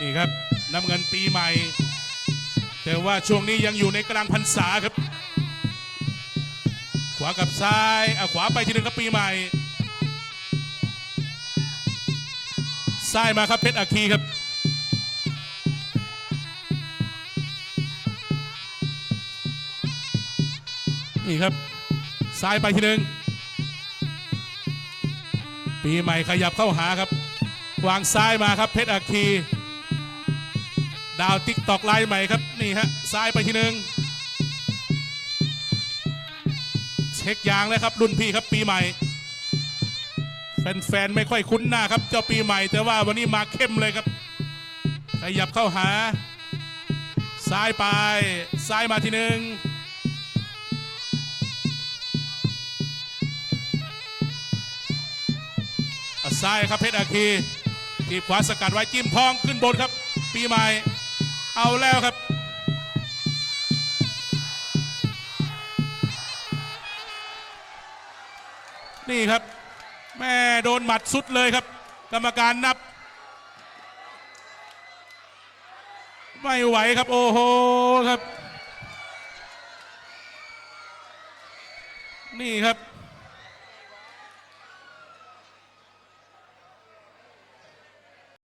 นี่ครับน้ำเงินปีใหม่ แต่ว่าช่วงนี้ยังอยู่ในกลางพรรษาครับ ขวากับซ้ายอะขวาไปทีหนึงครับปีใหม่ซ้ายมาครับเพชรอาคีครับนี่ครับซ้ายไปทีหนึ่งปีใหม่ขยับเข้าหาครับ วางซ้ายมาครับเพชรอาคี ดาวติ๊กตอกไลน์ใหม่ครับ นี่ฮะซ้ายไปทีหนึ่งเช็คยางแล้วครับ รุ่นพี่ครับปีใหม่ แฟนๆไม่ค่อยคุ้นหน้าครับ เจ้าปีใหม่ แต่ว่าวันนี้มาเข้มเลยครับขยับเข้าหา ซ้ายไป ซ้ายมาทีหนึ่งอะซ้ายครับเพชรอาคีทีขวาสกัดไว้จิ้มทองขึ้นบนครับ ปีใหม่ เอาแล้วครับ นี่ครับ แม่โดนหมัดสุดเลยครับ กรรมการนับ ไม่ไหวครับ โอ้โหครับ นี่ครับ